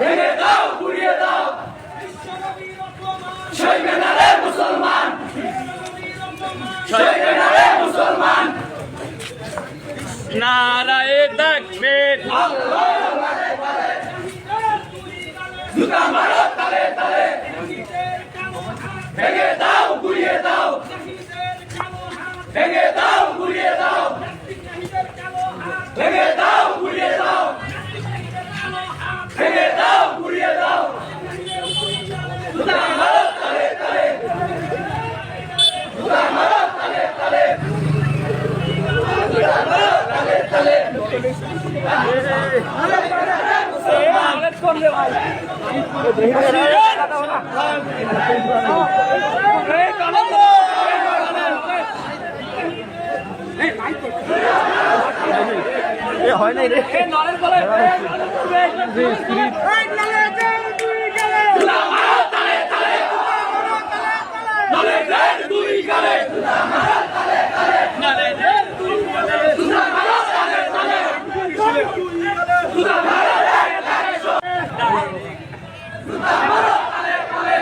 ভেঙে দাও পুড়িয়ে দাও। সৈন্যনারে মুসলমান। সৈন্যনারে মুসলমান। নারায় দেখবে জুতা মারো তালে তালে। ভেঙে দাও গুড়িয়ে দাও। ভেঙে দাও গুড়িয়ে দাও। ভেঙে দাও তালে জুতা মারো তালে তালে নলে রেড দুই গালে জুতা মারো তালে তালে নলে রেড দুই গালে জুতা মারো তালে তালে জুতা মারো তালে তালে জুতা মারো তালে তালে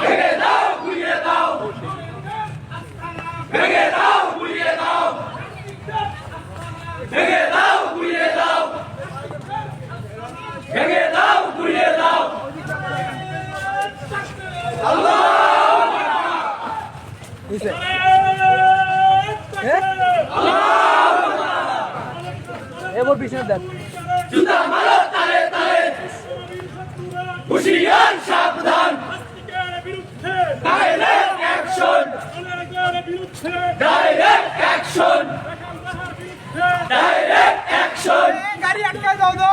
ভেঙে দাও গুড়িয়ে দাও ভেঙে দাও গুড়িয়ে দাও ভেঙে দাও গুড়িয়ে দাও ভেঙে দাও গুড়িয়ে দাও তালে তালে হুশিয়ার সাবধান। Direct action direct action direct action গাড়ি আটকে দাও তো।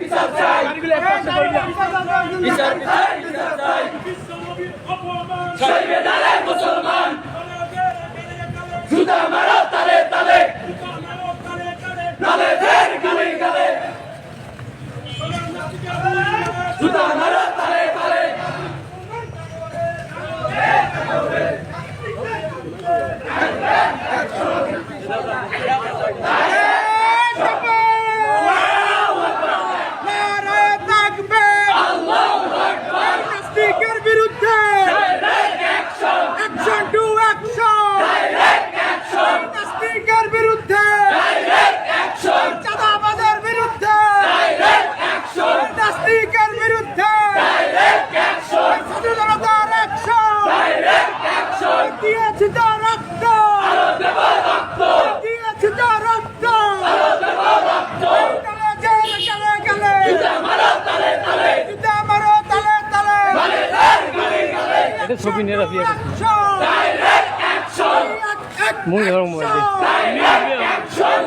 বিচার চাই। বিচার চাই বিচার চাই সইবে দালে মুসলমান জুতা মারো তালে তালে নালে দের গালে গালে জুতা মারো তালে তালে আল্লাহু আকবার স্পিকার বিরুদ্ধে direct action action to action direct action speaker বিরুদ্ধে ডাইরেক্ট অ্যাকশন চাঁদাবাজের বিরুদ্ধে ডাইরেক্ট অ্যাকশন স্পিকার বিরুদ্ধে ডাইরেক্ট অ্যাকশন ছাত্র জনতার অ্যাকশন ডাইরেক্ট অ্যাকশন দিয়েছি তো রক্ত আরও দেব রক্ত দিয়েছি তো রক্ত আরও দেব রক্ত গেলে গেলে গেলে গেলে জুতা মারো তালে তালে জুতা মারো তালে তালে নালে দের গালে এটা ছবি নিয়ে রাখি মুই ধরো mobile direct action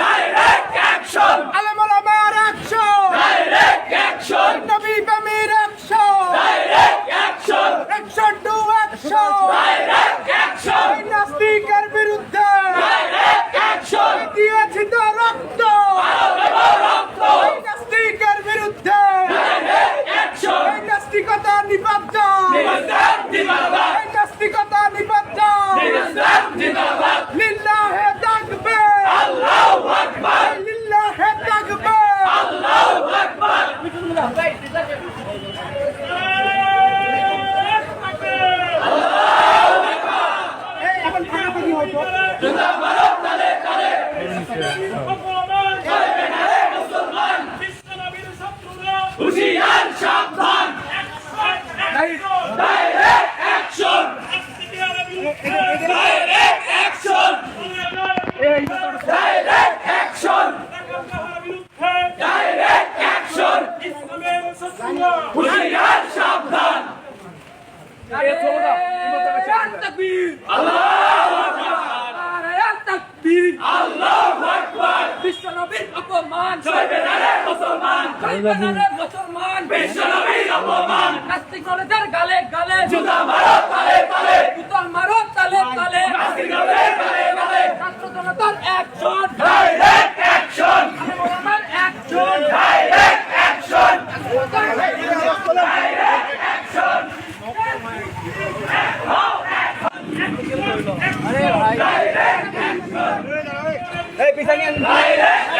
direct action আলমালামার action direct action নবী বামির action direct action action to action direct action নাস্তিকের বিরুদ্ধে ডাইরেক্ট অ্যাকশন দিয়েছি তো রক্ত আরও দেব রক্ত নাস্তিকের বিরুদ্ধে ডাইরেক্ট অ্যাকশন নাস্তিকতা নিবদ্ধ নির্দেশ জিন্দাবাদ। নাস্তিকতা নিবদ্ধ নির্দেশ জিন্দাবাদ। লিল্লাহে তাকবে আল্লাহু আকবার। লিল্লাহে তাকবে আল্লাহু আকবার। এই এখন ফাটাফাটি হয়তো। জুতা তালে তালে চলবে না রে মুসলমান হুশিয়ার সাবধান direct action direct action direct action direct action হুশিয়ার সাবধান আল্লাহু আল্লাহু আকবার বিশ্বনবীর অপমান মুসলমান মুসলমান বিশ্বনবীর অপমান নাস্তিক গালে গালে জুতা মারো তালে তালে জুতোর মারো তালে তালে নাস্তিকদের গালে গালে ছাত্র জনতার অ্যাকশন ডাইরেক্ট অ্যাকশন আমার অ্যাকশন ডাইরেক্ট অ্যাকশন এই পিছনে ডাইরেক্ট অ্যাকশন